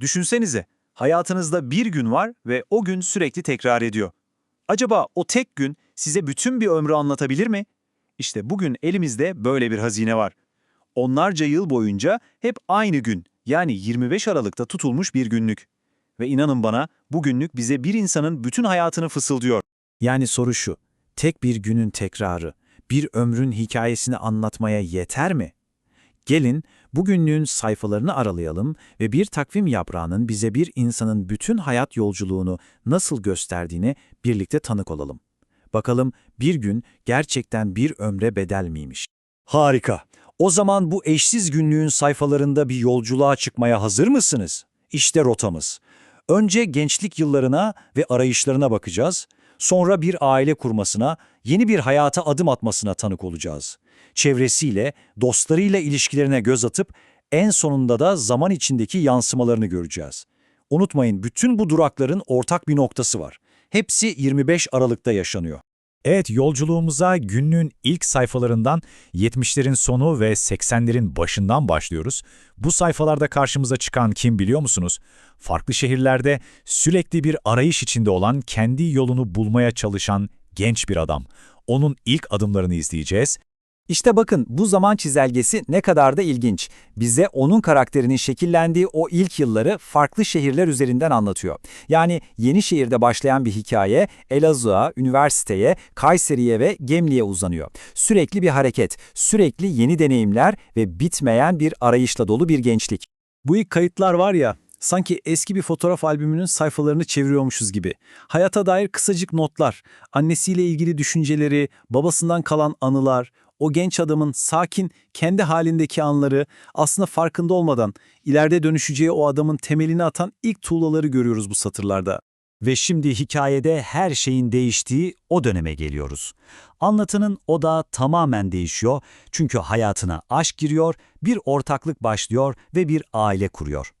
Düşünsenize, hayatınızda bir gün var ve o gün sürekli tekrar ediyor. Acaba o tek gün size bütün bir ömrü anlatabilir mi? İşte bugün elimizde böyle bir hazine var. Onlarca yıl boyunca hep aynı gün, yani 25 Aralık'ta tutulmuş bir günlük. Ve inanın bana, bu günlük bize bir insanın bütün hayatını fısıldıyor. Yani soru şu, tek bir günün tekrarı, bir ömrün hikayesini anlatmaya yeter mi? Gelin, bugünlüğün sayfalarını aralayalım ve bir takvim yaprağının bize bir insanın bütün hayat yolculuğunu nasıl gösterdiğine birlikte tanık olalım. Bakalım bir gün gerçekten bir ömre bedel miymiş? Harika. O zaman bu eşsiz günlüğün sayfalarında bir yolculuğa çıkmaya hazır mısınız? İşte rotamız. Önce gençlik yıllarına ve arayışlarına bakacağız. Sonra bir aile kurmasına, yeni bir hayata adım atmasına tanık olacağız. Çevresiyle, dostlarıyla ilişkilerine göz atıp en sonunda da zaman içindeki yansımalarını göreceğiz. Unutmayın bütün bu durakların ortak bir noktası var. Hepsi 25 Aralık'ta yaşanıyor. Evet, yolculuğumuza günlüğün ilk sayfalarından 70'lerin sonu ve 80'lerin başından başlıyoruz. Bu sayfalarda karşımıza çıkan kim biliyor musunuz? Farklı şehirlerde sürekli bir arayış içinde olan, kendi yolunu bulmaya çalışan genç bir adam. Onun ilk adımlarını izleyeceğiz. İşte bakın bu zaman çizelgesi ne kadar da ilginç. Bize onun karakterinin şekillendiği o ilk yılları farklı şehirler üzerinden anlatıyor. Yani yeni şehirde başlayan bir hikaye Elazığ'a, üniversiteye, Kayseri'ye ve Gemli'ye uzanıyor. Sürekli bir hareket, sürekli yeni deneyimler ve bitmeyen bir arayışla dolu bir gençlik. Bu ilk kayıtlar var ya, sanki eski bir fotoğraf albümünün sayfalarını çeviriyormuşuz gibi. Hayata dair kısacık notlar, annesiyle ilgili düşünceleri, babasından kalan anılar, o genç adamın sakin, kendi halindeki anları, aslında farkında olmadan ileride dönüşeceği o adamın temelini atan ilk tuğlaları görüyoruz bu satırlarda. Ve şimdi hikayede her şeyin değiştiği o döneme geliyoruz. Anlatının odağı tamamen değişiyor çünkü hayatına aşk giriyor, bir ortaklık başlıyor ve bir aile kuruyor.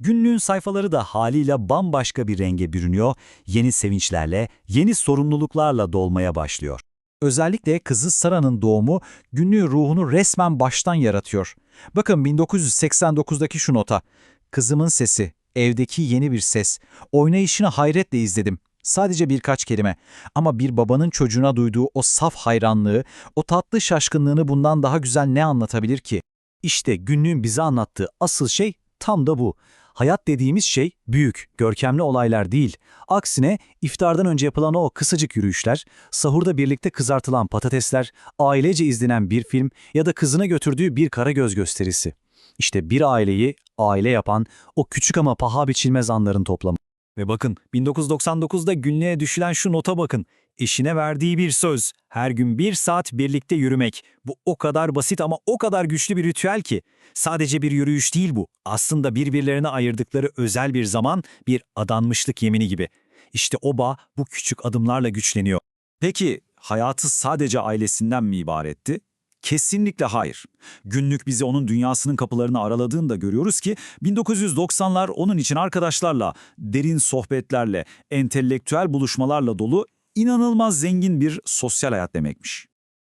Günlüğün sayfaları da haliyle bambaşka bir renge bürünüyor, yeni sevinçlerle, yeni sorumluluklarla dolmaya başlıyor. Özellikle kızı Sara'nın doğumu günlüğün ruhunu resmen baştan yaratıyor. Bakın 1989'daki şu nota. Kızımın sesi, evdeki yeni bir ses. Oynayışını hayretle izledim. Sadece birkaç kelime. Ama bir babanın çocuğuna duyduğu o saf hayranlığı, o tatlı şaşkınlığını bundan daha güzel ne anlatabilir ki? İşte günlüğün bize anlattığı asıl şey tam da bu. Hayat dediğimiz şey büyük, görkemli olaylar değil. Aksine iftardan önce yapılan o kısacık yürüyüşler, sahurda birlikte kızartılan patatesler, ailece izlenen bir film ya da kızına götürdüğü bir karagöz gösterisi. İşte bir aileyi aile yapan o küçük ama paha biçilmez anların toplamı. Ve bakın 1999'da günlüğe düşülen şu nota bakın. Eşine verdiği bir söz, her gün bir saat birlikte yürümek. Bu o kadar basit ama o kadar güçlü bir ritüel ki. Sadece bir yürüyüş değil bu. Aslında birbirlerine ayırdıkları özel bir zaman, bir adanmışlık yemini gibi. İşte o bağ bu küçük adımlarla güçleniyor. Peki hayatı sadece ailesinden mi ibaretti? Kesinlikle hayır. Günlük bizi onun dünyasının kapılarını araladığında görüyoruz ki 1990'lar onun için arkadaşlarla, derin sohbetlerle, entelektüel buluşmalarla dolu inanılmaz zengin bir sosyal hayat demekmiş.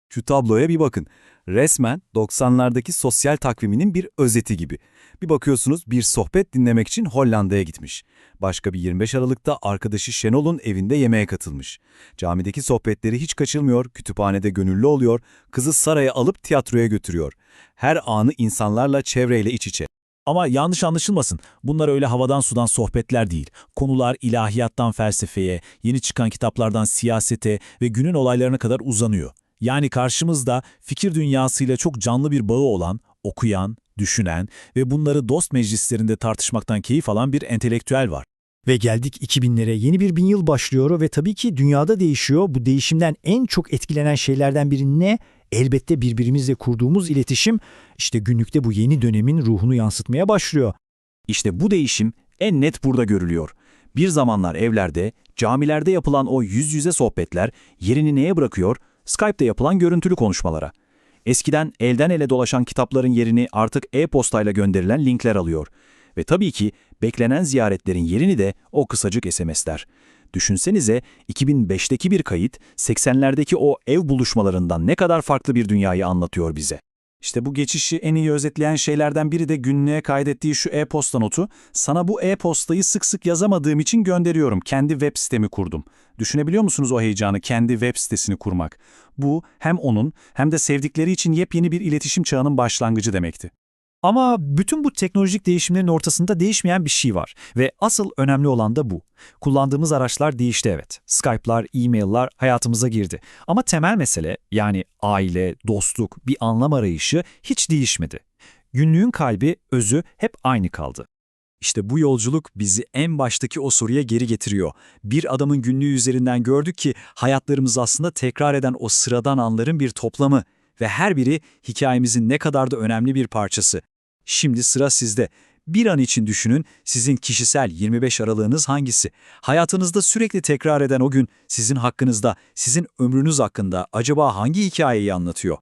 Şu tabloya bir bakın. Resmen 90'lardaki sosyal takviminin bir özeti gibi. Bir bakıyorsunuz bir sohbet dinlemek için Hollanda'ya gitmiş. Başka bir 25 Aralık'ta arkadaşı Şenol'un evinde yemeğe katılmış. Camideki sohbetleri hiç kaçırmıyor, kütüphanede gönüllü oluyor, kızı Sara'ya alıp tiyatroya götürüyor. Her anı insanlarla, çevreyle iç içe. Ama yanlış anlaşılmasın, bunlar öyle havadan sudan sohbetler değil. Konular ilahiyattan felsefeye, yeni çıkan kitaplardan siyasete ve günün olaylarına kadar uzanıyor. Yani karşımızda fikir dünyasıyla çok canlı bir bağı olan, okuyan, düşünen ve bunları dost meclislerinde tartışmaktan keyif alan bir entelektüel var. Ve geldik 2000'lere. Yeni bir bin yıl başlıyor ve tabii ki dünyada değişiyor. Bu değişimden en çok etkilenen şeylerden biri ne? Elbette birbirimizle kurduğumuz iletişim. İşte günlükte bu yeni dönemin ruhunu yansıtmaya başlıyor. İşte bu değişim en net burada görülüyor. Bir zamanlar evlerde, camilerde yapılan o yüz yüze sohbetler yerini neye bırakıyor? Skype'da yapılan görüntülü konuşmalara. Eskiden elden ele dolaşan kitapların yerini artık e-postayla gönderilen linkler alıyor. Ve tabii ki beklenen ziyaretlerin yerini de o kısacık SMS'ler. Düşünsenize 2005'teki bir kayıt 80'lerdeki o ev buluşmalarından ne kadar farklı bir dünyayı anlatıyor bize. İşte bu geçişi en iyi özetleyen şeylerden biri de günlüğe kaydettiği şu e-posta notu. Sana bu e-postayı sık sık yazamadığım için gönderiyorum. Kendi web sitemi kurdum. Düşünebiliyor musunuz o heyecanı, kendi web sitesini kurmak? Bu hem onun hem de sevdikleri için yepyeni bir iletişim çağının başlangıcı demekti. Ama bütün bu teknolojik değişimlerin ortasında değişmeyen bir şey var ve asıl önemli olan da bu. Kullandığımız araçlar değişti evet. Skype'lar, e-mail'lar hayatımıza girdi. Ama temel mesele yani aile, dostluk, bir anlam arayışı hiç değişmedi. Günlüğün kalbi, özü hep aynı kaldı. İşte bu yolculuk bizi en baştaki o soruya geri getiriyor. Bir adamın günlüğü üzerinden gördük ki hayatlarımız aslında tekrar eden o sıradan anların bir toplamı ve her biri hikayemizin ne kadar da önemli bir parçası. Şimdi sıra sizde. Bir an için düşünün sizin kişisel 25 aralığınız hangisi? Hayatınızda sürekli tekrar eden o gün sizin hakkınızda, sizin ömrünüz hakkında acaba hangi hikayeyi anlatıyor?